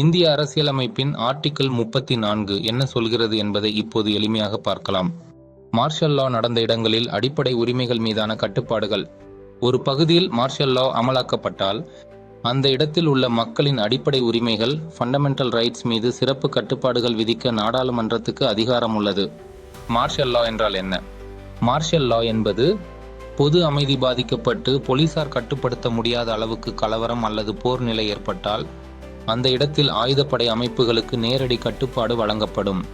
இந்திய அரசியலமைப்பின் ஆர்டிக்கிள் முப்பத்தி நான்கு என்ன சொல்கிறது என்பதை இப்போது எளிமையாக பார்க்கலாம். மார்ஷல் லா நடந்த இடங்களில் அடிப்படை உரிமைகள் மீதான கட்டுப்பாடுகள். ஒரு பகுதியில் மார்ஷல் லா அமலாக்கப்பட்டால் அந்த இடத்தில் உள்ள மக்களின் அடிப்படை உரிமைகள் ஃபண்டமெண்டல் ரைட்ஸ் மீது சிறப்பு கட்டுப்பாடுகள் விதிக்க நாடாளுமன்றத்துக்கு அதிகாரம் உள்ளது. மார்ஷல் லா என்றால் என்ன? மார்ஷல் லா என்பது பொது அமைதி பாதிக்கப்பட்டு போலீசார் கட்டுப்படுத்த முடியாத அளவுக்கு கலவரம் அல்லது போர் நிலை ஏற்பட்டால் அந்த இடத்தில் ஆயுதப்படை அமைப்புகளுக்கு நேரடி கட்டுப்பாடு வழங்கப்படும்.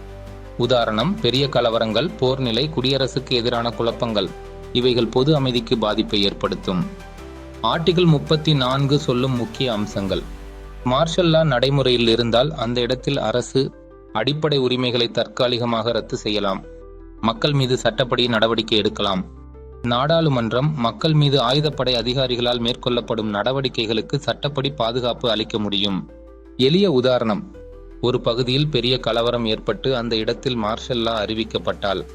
உதாரணம் பெரிய கலவரங்கள் போர்நிலை குடியரசுக்கு எதிரான குழப்பங்கள் இவைகள் பொது அமைதிக்கு பாதிப்பை ஏற்படுத்தும். ஆர்டிகிள் முப்பத்தி நான்கு சொல்லும் முக்கிய அம்சங்கள். மார்ஷல் லா நடைமுறையில் இருந்தால் அந்த இடத்தில் அரசு அடிப்படை உரிமைகளை தற்காலிகமாக ரத்து செய்யலாம். மக்கள் மீது சட்டப்படி நடவடிக்கை எடுக்கலாம். நாடாளுமன்றம் மக்கள் மீது ஆயுதப்படை அதிகாரிகளால் மேற்கொள்ளப்படும் நடவடிக்கைகளுக்கு சட்டப்படி பாதுகாப்பு அளிக்க முடியும். எளிய உதாரணம். ஒரு பகுதியில் பெரிய கலவரம் ஏற்பட்டு அந்த இடத்தில் மார்ஷல் லா அறிவிக்கப்பட்டால்.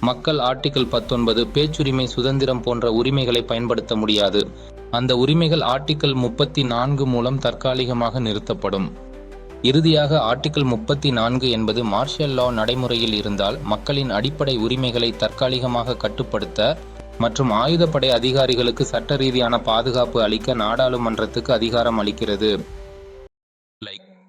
மக்கள் ஆர்டிகிள் பத்தொன்பது பேச்சுரிமை சுதந்திரம் போன்ற உரிமைகளை பயன்படுத்த முடியாது. அந்த உரிமைகள் ஆர்டிகிள் முப்பத்தி நான்கு மூலம் தற்காலிகமாக நிறுத்தப்படும். இறுதியாக ஆர்டிகிள் முப்பத்தி நான்கு என்பது மார்ஷல் லா நடைமுறையில் இருந்தால் மக்களின் அடிப்படை உரிமைகளை தற்காலிகமாக கட்டுப்படுத்த மற்றும் ஆயுதப்படை அதிகாரிகளுக்கு சட்ட ரீதியான பாதுகாப்பு அளிக்க நாடாளுமன்றத்துக்கு அதிகாரம் அளிக்கிறது.